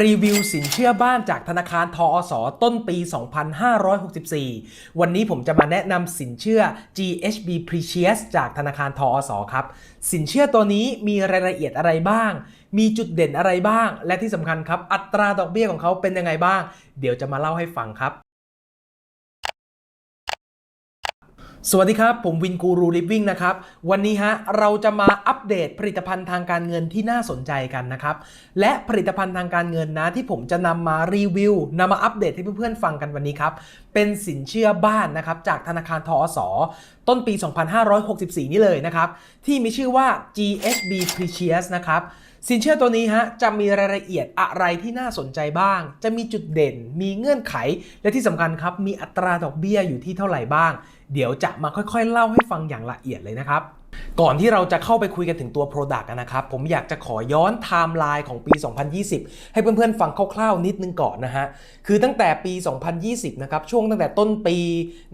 รีวิวสินเชื่อบ้านจากธนาคารทอสต้นปี 2564 วันนี้ผมจะมาแนะนำสินเชื่อ GHB Precious จากธนาคารทอสครับ สินเชื่อตัวนี้มีรายละเอียดอะไรบ้าง มีจุดเด่นอะไรบ้าง และที่สำคัญครับ อัตราดอกเบี้ยของเขาเป็นยังไงบ้าง เดี๋ยวจะมาเล่าให้ฟังครับ สวัสดีครับ ผมวินกูรูลิฟวิ่งนะครับ วันนี้ฮะเราจะมาอัปเดตผลิตภัณฑ์ทางการเงินที่น่าสนใจกันนะครับ และผลิตภัณฑ์ทางการเงินนะที่ผมจะนำมารีวิวนำมาอัปเดตให้เพื่อนๆฟังกันวันนี้ครับ เป็นสินเชื่อบ้านนะครับจากธนาคารทอสต้นปี 2564 นี่เลยนะครับ ที่มีชื่อว่า GHB Precious นะครับ สินเชื่อตัวนี้ฮะจะมีรายละเอียดอะไรที่น่าสนใจบ้าง จะมีจุดเด่น มีเงื่อนไข และที่สำคัญครับมีอัตราดอกเบี้ยอยู่ที่เท่าไหร่บ้าง เดี๋ยวจะมาค่อยๆ เล่าให้ฟังอย่างละเอียดเลยนะครับ ก่อนที่เราจะเข้าไปคุยกันถึงตัว Product นะครับ ผมอยากจะขอย้อนไทม์ไลน์ของปี 2020 ให้เพื่อนๆ ฟังคร่าวๆ นิดนึงก่อนนะฮะ คือตั้งแต่ปี 2020 นะครับ ช่วงตั้งแต่ต้นปี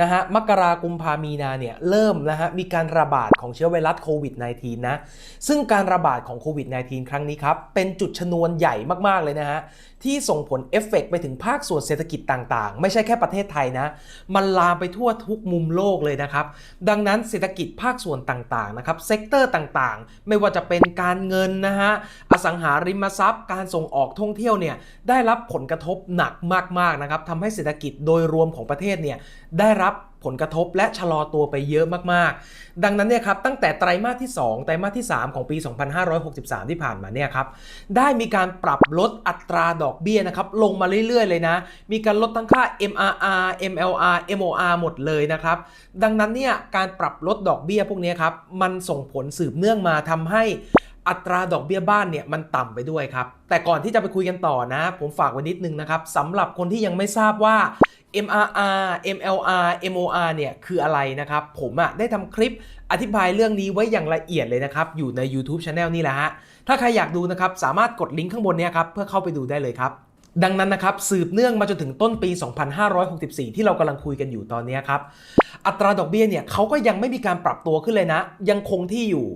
นะฮะ มกรากุมภามีนาเนี่ย เริ่มนะฮะ มีการระบาดของเชื้อไวรัสโควิด -19 นะ ซึ่งการระบาดของโควิด -19 ครั้งนี้ครับ เป็นจุดชนวนใหญ่มากๆ เลยนะฮะ ที่ส่งผลเอฟเฟกต์ไปถึงภาคส่วนเศรษฐกิจต่างๆ ไม่ใช่แค่ประเทศไทยนะ มันลามไปทั่วทุกมุมโลกเลยนะครับ ดังนั้นเศรษฐกิจภาคส่วนต่างๆนะครับเซกเตอร์ต่างๆ ไม่ว่าจะเป็นการเงินนะฮะอสังหาริมทรัพย์ การส่งออกท่องเที่ยวเนี่ยได้รับผลกระทบหนักมากๆนะครับทำให้เศรษฐกิจโดยรวมของประเทศเนี่ยได้รับ ผลกระทบและชะลอตัวไปเยอะมากๆ ดังนั้นเนี่ยครับตั้งแต่ไตรมาสที่ 2 ไตรมาสที่ 3 ของปี 2563 ที่ผ่านมาเนี่ยครับได้มีการปรับลดอัตราดอกเบี้ยนะครับลงมาเรื่อยๆ เลยนะ มีการลดทั้งค่า MRR MLR MOR หมดเลยนะครับดังนั้นเนี่ยการปรับลดดอกเบี้ยพวกนี้ครับมันส่งผลสืบเนื่องมาทำให้อัตราดอกเบี้ยบ้านเนี่ยมันต่ำไปด้วยครับ แต่ก่อนที่จะไปคุยกันต่อนะ ผมฝากไว้นิดนึงนะครับสำหรับคนที่ยังไม่ทราบว่า MRR MLR MOR เนี่ยคืออะไรนะครับ ผมอะ่ะได้ทำคลิปอธิบายเรื่องนี้ไว้อย่างละเอียดเลยนะครับ อยู่ใน YouTube Channel นี่แหละฮะ ถ้าใครอยากดูนะครับ สามารถกดลิงก์ข้างบนเนี้ครับ เพื่อเข้าไปดูได้เลยครับ ดังนั้นนะครับ สืบเนื่องมาจนถึงต้นปี 2564 ที่เรากำลังคุยกันอยู่ตอนนี้ครับอัตราดอกเบี้ยเนี่ยเขาก็ยังไม่มีการปรับตัวขึ้นเลยนะ ยังคงที่อยู่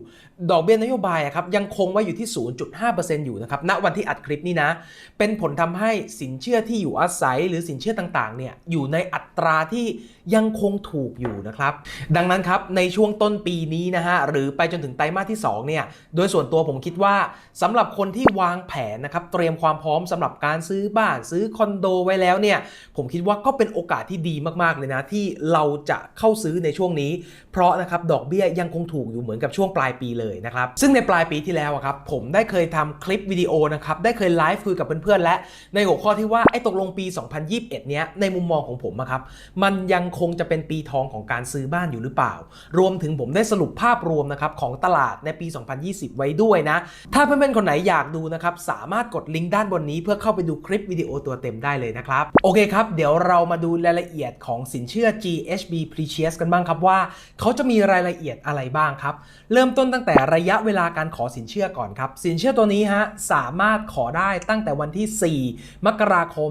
ดอกเบี้ยนโยบายอะครับยังคงไว้อยู่ที่ 0.5%อยู่นะครับ ณ วันที่อัดคลิปนี้นะ เป็นผลทำให้สินเชื่อที่อยู่อาศัยหรือสินเชื่อต่างๆ เนี่ยอยู่ในอัตราที่ยังคงถูกอยู่นะครับ ดังนั้นครับในช่วงต้นปีนี้นะฮะหรือไปจนถึงไตรมาสที่ 2 เนี่ย โดยส่วนตัวผมคิดว่าสำหรับคนที่วางแผนนะครับเตรียมความพร้อมสำหรับการซื้อบ้านซื้อคอนโดไว้แล้วเนี่ย ผมคิดว่าก็เป็นโอกาสที่ดีมากๆเลยนะที่เราจะเข้าซื้อในช่วงนี้ เพราะนะครับดอกเบี้ยยังคงถูกอยู่เหมือนกับช่วงปลายปีเลยนะครับ ซึ่งในปลายปีที่แล้วครับผมได้เคยทำคลิปวิดีโอนะครับ ได้เคยไลฟ์คุยกับเพื่อนๆและ ในหัวข้อที่ว่าไอ้ตกลงปี 2021 เนี้ยในมุมมองของผมอะครับมันยังคงจะเป็นปีทองของการซื้อบ้านอยู่หรือเปล่า รวมถึงผมได้สรุปภาพรวมนะครับของตลาดในปี 2020 ไว้ด้วยนะ ถ้าเพื่อนๆคนไหนอยากดูนะครับสามารถกดลิงก์ด้านบนนี้เพื่อเข้าไปดูคลิปวิดีโอตัวเต็มได้เลยนะครับ โอเคครับ เดี๋ยวเรามาดูรายละเอียดของสินเชื่อ GHB Precious กันบ้างครับว่า เขาจะมีรายละเอียดอะไรบ้างครับ เริ่มต้นตั้งแต่ระยะเวลาการขอสินเชื่อก่อนครับ สินเชื่อตัวนี้ฮะสามารถขอได้ตั้งแต่วันที่ 4 มกราคม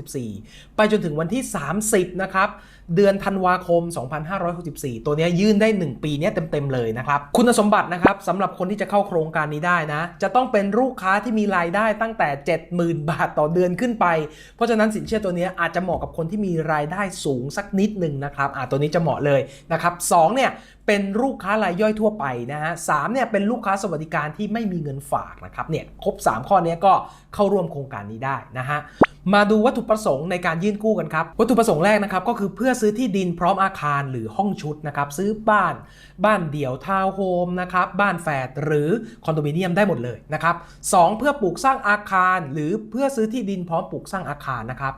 2564 ไปจนถึงวันที่ 30 นะครับเดือนธันวาคม 2564 ตัวนี้ยื่นได้ 1 ปีเนี้ยเต็ม ๆ เลยนะครับ คุณสมบัตินะครับสำหรับคนที่จะเข้าโครงการนี้ได้นะ จะต้องเป็นลูกค้าที่มีรายได้ตั้งแต่ 70,000 บาทต่อเดือนขึ้นไป เพราะฉะนั้นสินเชื่อตัวเนี้ยอาจจะเหมาะกับคนที่มีรายได้สูงสักนิดหนึ่งนะครับอ่าตัวนี้จะเหมาะเลยนะครับสองเนี่ย เป็นลูกค้ารายย่อยทั่วไปนะฮะสามเนี่ยเป็นลูกค้าสวัสดิการที่ไม่มีเงินฝากนะครับเนี่ยครบ 3 ข้อนี้ก็เข้าร่วมโครงการนี้ได้นะฮะมาดูวัตถุประสงค์ในการยื่นกู้กันครับ วัตถุประสงค์แรกนะครับก็คือเพื่อซื้อที่ดินพร้อมอาคารหรือห้องชุดนะครับซื้อบ้าน บ้านเดี่ยวทาวน์โฮมนะครับบ้านแฝดหรือคอนโดมิเนียมได้หมดเลยนะครับสองเพื่อปลูกสร้างอาคาร หรือเพื่อซื้อที่ดินพร้อมปลูกสร้างอาคารนะครับ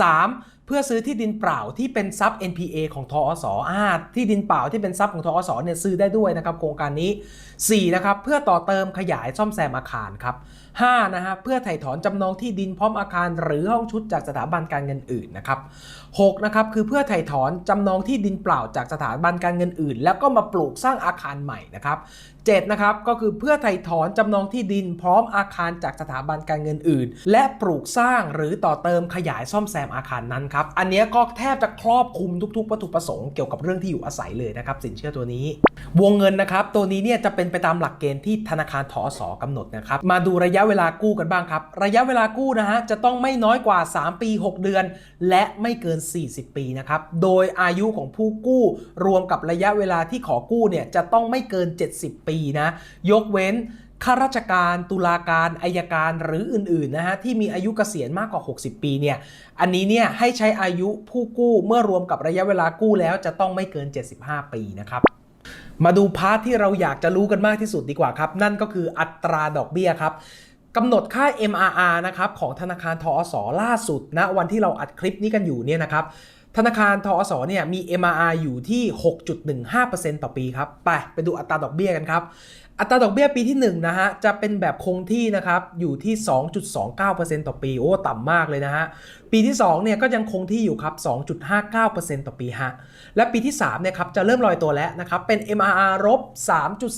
สาม พื่อซื้อที่ดินเปล่าที่เป็นทรัพย์ NPA ของทอสอ่าที่ดินเปล่าที่เป็นทรัพย์ของทอสเนี่ยซื้อได้ด้วยนะครับโครงการนี้ 4. นะครับ เพื่อต่อเติมขยายซ่อมแซมอาคารครับ 5. นะฮะเพื่อไถ่ถอนจำนองที่ดินพร้อมอาคาร หรือห้องชุดจากสถาบันการเงินอื่นนะครับ 6. นะครับคือเพื่อไถ่ถอนจำนองที่ดินเปล่าจากสถาบันการเงินอื่น แล้วก็มาปลูกสร้างอาคารใหม่นะครับ 7. นะครับก็คือเพื่อไถ่ถอนจำนองที่ดินพร้อมอาคารจากสถาบันการเงินอื่น และปลูกสร้างหรือต่อเติมขยายซ่อมแซมอาคารนั้นครับอันนี้ก็แทบจะครอบคลุมทุกๆ วัตถุประสงค์เกี่ยวกับเรื่องที่อยู่อาศัยเลยนะครับสินเชื่อตัวนี้ วงเงินนะครับตัวนี้เนี่ยจะเป็นไปตามหลักเกณฑ์ที่ธนาคารทอสกำหนดนะครับมาดูระยะะเวลากู้กันบ้างครับระยะเวลากู้นะฮะจะต้องไม่น้อยกว่า 3 ปี 6 เดือน และไม่เกิน 40 ปีนะครับโดยอายุของผู้กู้รวมกับระยะเวลาที่ขอกู้เนี่ยจะต้องไม่เกิน 70 ปีนะ ยกเว้นข้าราชการตุลาการอายการหรืออื่นๆนะฮะที่มีอายุเกษียณมากกว่า 60 ปีเนี่ยอันนี้เนี่ยให้ใช้อายุผู้กู้เมื่อรวมกับระยะเวลากู้แล้วจะต้องไม่เกิน 75 ปีนะครับมาดูพาร์ทที่เราอยากจะรู้กันมากที่สุดดีกว่าครับ นั่นก็คืออัตราดอกเบี้ยครับกำหนดค่า MRR นะครับของธนาคารทอสล่าสุดณวันที่เราอัดคลิปนี้กันอยู่เนี่ยนะครับ ธนาคารทอสเนี่ยมี MRR อยู่ที่ 6.15%ต่อปีครับ ไปไปดูอัตราดอกเบี้ยกันครับอัตราดอกเบี้ยปีที่1นะฮะจะเป็นแบบคงที่นะครับอยู่ที่ 2.29%ต่อปีโอ้ต่ำมากเลยนะฮะปีที่2เนี่ยก็ยังคงที่อยู่ครับ 2.59%ต่อปีฮะและปีที่3เนี่ยครับจะเริ่มลอยตัวแล้วนะครับเป็น MRR ลบ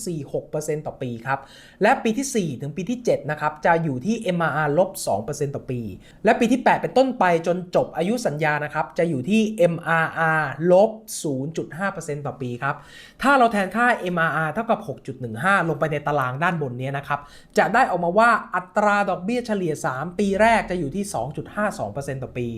3.46%ต่อปีครับและปีที่ 4 ถึงปีที่7นะครับจะอยู่ที่ MRR ลบ2%ต่อปี และปีที่ 8 เป็นต้นไปจนจบอายุสัญญานะครับจะอยู่ที่ MRR ลบ0.5%ต่อปีครับถ้าเราแทนค่า MRR เท่ากับ 6.15ลงไปในตารางด้านบนนี้นะครับ จะได้ออกมาว่าอัตราดอกเบี้ยเฉลี่ย 3 ปีแรกจะอยู่ที่ 2.52%ต่อปี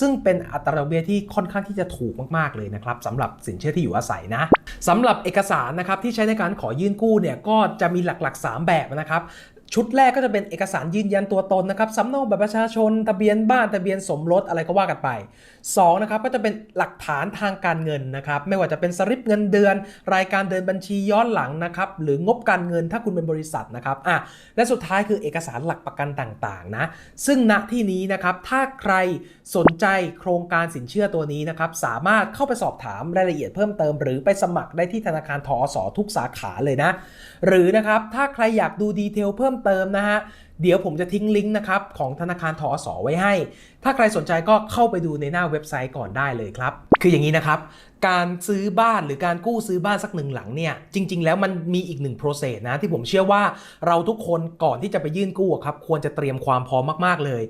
ซึ่งเป็นอัตราดอกเบี้ยที่ค่อนข้างที่จะถูกมากๆเลยนะครับสำหรับสินเชื่อที่อยู่อาศัยนะสำหรับเอกสารนะครับที่ใช้ในการขอยื่นกู้เนี่ยก็จะมีหลักๆ 3 แบบนะครับชุดแรกก็จะเป็นเอกสารยืนยันตัวตนนะครับสำเนาบัตรประชาชน ทะเบียนบ้าน ทะเบียนสมรสอะไรก็ว่ากันไป2นะครับก็จะเป็นหลักฐานทางการเงินนะครับไม่ว่าจะเป็นสลิปเงินเดือน รายการเดินบัญชีย้อนหลังนะครับหรืองบการเงินถ้าคุณเป็นบริษัทนะครับอะและสุดท้ายคือเอกสารหลักประกันต่างๆนะซึ่งณที่นี้นะครับถ้าใครสนใจโครงการสินเชื่อตัวนี้นะครับสามารถเข้าไปสอบถามรายละเอียดเพิ่มเติม หรือไปสมัครได้ที่ธนาคารทอสทุกสาขาเลยนะ หรือนะครับถ้าใครอยากดูดีเทลเพิ่มเติมนะฮะ เดี๋ยวผมจะทิ้งลิงก์นะครับของธนาคารทอสไว้ให้ ถ้าใครสนใจก็เข้าไปดูในหน้าเว็บไซต์ก่อนได้เลยครับ คืออย่างนี้นะครับ การซื้อบ้านหรือการกู้ซื้อบ้านสักหนึ่งหลังเนี่ย จริง ๆ แล้วมันมีอีกหนึ่ง process นะ ที่ผมเชื่อว่าเราทุกคนก่อนที่จะไปยื่นกู้ครับ ควรจะเตรียมความพร้อมมากๆเลย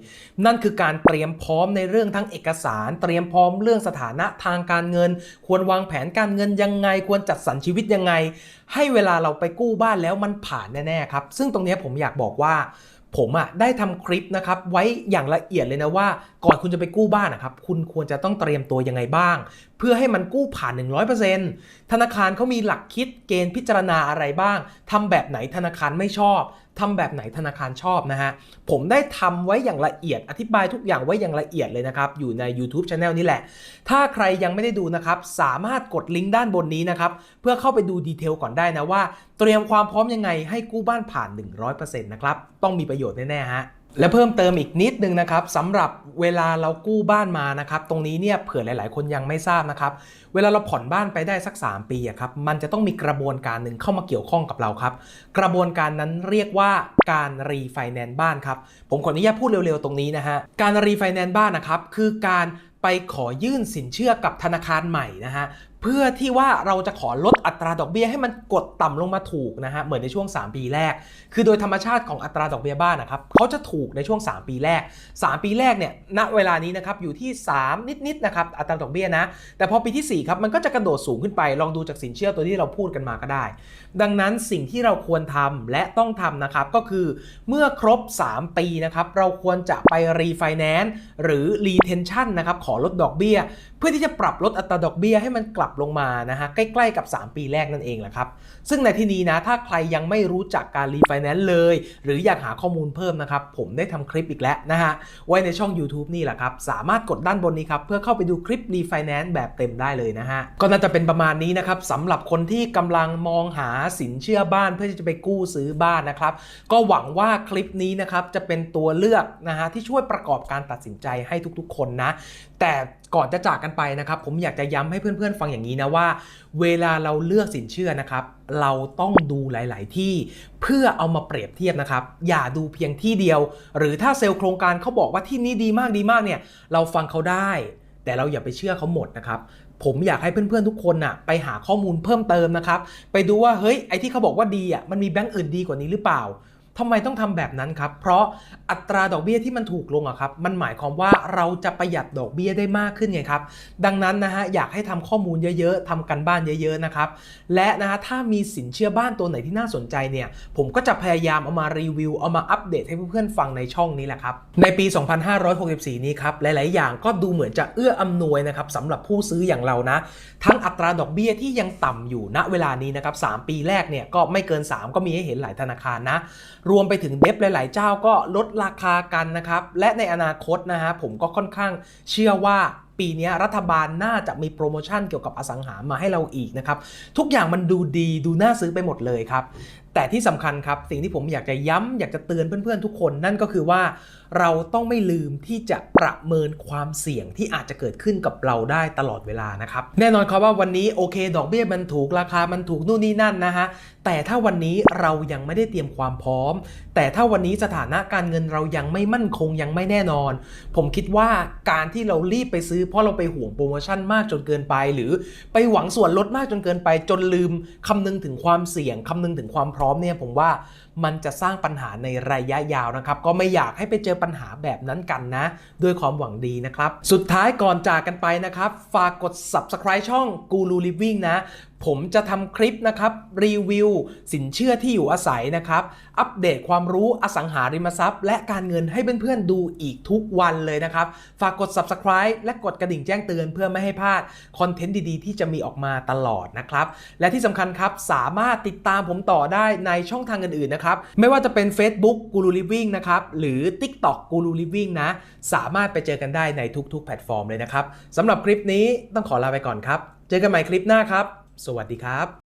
นั่นคือการเตรียมพร้อมในเรื่องทั้งเอกสาร เตรียมพร้อมเรื่องสถานะทางการเงิน ควรวางแผนการเงินยังไง ควรจัดสรรชีวิตยังไง ให้เวลาเราไปกู้บ้านแล้วมันผ่านแน่ๆครับ ซึ่งตรงนี้ผมอยากบอกว่า ผมอะได้ทำคลิปนะครับไว้อย่างละเอียดเลยนะว่า ก่อนคุณจะไปกู้บ้านนะครับคุณควรจะต้องเตรียมตัวยังไงบ้าง เพื่อให้มันกู้ผ่าน 100%ธนาคารเขามีหลักคิดเกณฑ์พิจารณาอะไรบ้างทำแบบไหนธนาคารไม่ชอบทำแบบไหนธนาคารชอบนะฮะ ผมได้ทำไว้อย่างละเอียด อธิบายทุกอย่างไว้อย่างละเอียดเลยนะครับ อยู่ใน YouTube Channel นี่แหละ ถ้าใครยังไม่ได้ดูนะครับ สามารถกดลิงก์ด้านบนนี้นะครับ เพื่อเข้าไปดูดีเทลก่อนได้นะว่า เตรียมความพร้อมยังไงให้กู้บ้านผ่าน 100%นะครับ ต้องมีประโยชน์แน่ๆฮะ และเพิ่มเติมอีกนิดนึงนะครับสำหรับเวลาเรากู้บ้านมานะครับตรงนี้เนี่ยเผื่อหลาย ๆ คนยังไม่ทราบนะครับเวลาเราผ่อนบ้านไปได้สัก 3 ปีอะครับมันจะต้องมีกระบวนการหนึ่งเข้ามาเกี่ยวข้องกับเราครับ กระบวนการนั้นเรียกว่าการรีไฟแนนซ์บ้านครับผมขออนุญาตพูดเร็ว ๆ ตรงนี้นะฮะการรีไฟแนนซ์บ้านนะครับคือการไปขอยื่นสินเชื่อกับธนาคารใหม่นะฮะ เพื่อที่ว่าเราจะขอลดอัตราดอกเบี้ยให้มันกดต่ำลงมาถูกนะฮะเหมือนในช่วง 3 ปีแรก คือโดยธรรมชาติของอัตราดอกเบี้ยบ้านนะครับเขาจะถูกในช่วง 3 ปีแรก 3 ปีแรกเนี่ยณเวลานี้นะครับอยู่ที่ 3 นิดๆนะครับอัตราดอกเบี้ยนะแต่พอปีที่ 4 ครับมันก็จะกระโดดสูงขึ้นไป ลองดูจากสินเชื่อตัวที่เราพูดกันมาก็ได้ ดังนั้นสิ่งที่เราควรทำและต้องทำนะครับก็คือเมื่อครบ 3 ปีนะครับเราควรจะไปรีไฟแนนซ์หรือรีเทนชั่นนะครับขอลดดอกเบี้ย เพื่อที่จะปรับลดอัตราดอกเบี้ยให้มันกลับลงมานะฮะใกล้ๆกับ 3 ปีแรกนั่นเองแหละครับ ซึ่งในที่นี้นะถ้าใครยังไม่รู้จักการรีไฟแนนซ์เลย หรืออยากหาข้อมูลเพิ่มนะครับ ผมได้ทำคลิปอีกแล้วนะฮะไว้ในช่อง YouTube นี่แหละครับ สามารถกดด้านบนนี้ครับ เพื่อเข้าไปดูคลิปรีไฟแนนซ์แบบเต็มได้เลยนะฮะก็น่าจะเป็นประมาณนี้นะครับสำหรับคนที่กำลังมองหาสินเชื่อบ้านเพื่อที่จะไปกู้ซื้อบ้านนะครับ ก็หวังว่าคลิปนี้นะครับจะเป็นตัวเลือกนะฮะที่ช่วยประกอบการตัดสินใจให้ทุกๆ คนนะ แต่ ก่อนจะจากกันไปนะครับ ผมอยากจะย้ำให้เพื่อนๆฟังอย่างนี้นะว่า เวลาเราเลือกสินเชื่อนะครับ เราต้องดูหลาย ๆ ที่เพื่อเอามาเปรียบเทียบนะครับ อย่าดูเพียงที่เดียว หรือถ้าเซลล์โครงการเขาบอกว่าที่นี้ดีมากดีมากเนี่ย เราฟังเขาได้ แต่เราอย่าไปเชื่อเขาหมดนะครับผมอยากให้เพื่อนๆทุกคนน่ะไปหาข้อมูลเพิ่มเติมนะครับ ไปดูว่าเฮ้ยไอที่เขาบอกว่าดีอะมันมีแบงก์อื่นดีกว่านี้หรือเปล่า ทำไมต้องทำแบบนั้นครับ เพราะอัตราดอกเบี้ยที่มันถูกลงอะครับ มันหมายความว่าเราจะประหยัดดอกเบี้ยได้มากขึ้นไงครับ ดังนั้นนะฮะอยากให้ทำข้อมูลเยอะๆทำกันบ้านเยอะๆนะครับ และนะฮะถ้ามีสินเชื่อบ้านตัวไหนที่น่าสนใจเนี่ย ผมก็จะพยายามเอามารีวิว เอามาอัปเดตให้เพื่อนๆฟังในช่องนี้แหละครับ ในปี 2564 นี้ครับ หลายๆ อย่างก็ดูเหมือนจะเอื้ออำนวยนะครับสำหรับผู้ซื้ออย่างเรานะ ทั้งอัตราดอกเบี้ยที่ยังต่ำอยู่ณเวลานี้นะครับ 3 ปีแรกเนี่ยก็ไม่เกิน 3 ก็มีให้เห็นหลายธนาคารนะรวมไปถึงเดฟหลาย ๆ เจ้าก็ลดราคากันนะครับ และในอนาคตนะฮะผมก็ค่อนข้างเชื่อว่าปีนี้รัฐบาลน่าจะมีโปรโมชั่นเกี่ยวกับอสังหามาให้เราอีกนะครับ ทุกอย่างมันดูดีดูน่าซื้อไปหมดเลยครับ แต่ที่สำคัญครับสิ่งที่ผมอยากจะย้ำอยากจะเตือนเพื่อน ๆ ทุกคนนั่นก็คือว่า เราต้องไม่ลืมที่จะประเมินความเสี่ยงที่อาจจะเกิดขึ้นกับเราได้ตลอดเวลานะครับ แน่นอนครับว่าวันนี้โอเค ดอกเบี้ยมันถูกราคามันถูกนู่นนี่นั่นนะฮะแต่ถ้าวันนี้เรายังไม่ได้เตรียมความพร้อม แต่ถ้าวันนี้สถานะการเงินเรายังไม่มั่นคงยังไม่แน่นอน ผมคิดว่าการที่เรารีบไปซื้อเพราะเราไปห่วงโปรโมชั่นมากจนเกินไป หรือไปหวังส่วนลดมากจนเกินไป จนลืมคำนึงถึงความเสี่ยงคำนึงถึงความพร้อมเนี่ยผมว่า มันจะสร้างปัญหาในระยะยาวนะครับ ก็ไม่อยากให้ไปเจอปัญหาแบบนั้นกันนะ ด้วยความหวังดีนะครับ สุดท้ายก่อนจากกันไปนะครับ ฝากกด subscribe ช่อง Guru Living นะ ผมจะทำคลิปนะครับรีวิว สินเชื่อที่อยู่อาศัยนะครับ อัปเดตความรู้อสังหาริมทรัพย์ และการเงินให้เพื่อนๆดูอีกทุกวันเลยนะครับ ฝากกด subscribe และกดกระดิ่งแจ้งเตือนเพื่อไม่ให้พลาดคอนเทนต์ดีๆ ที่จะมีออกมาตลอดนะครับ และที่สำคัญครับสามารถติดตามผมต่อได้ในช่องทางอื่นๆนะครับ ไม่ว่าจะเป็น Facebook Guru Living นะครับหรือ TikTok Guru Living นะ สามารถไปเจอกันได้ในทุกๆ แพลตฟอร์มเลยนะครับสำหรับคลิปนี้ต้องขอลาไปก่อนครับ เจอกันใหม่คลิปหน้าครับ สวัสดีครับ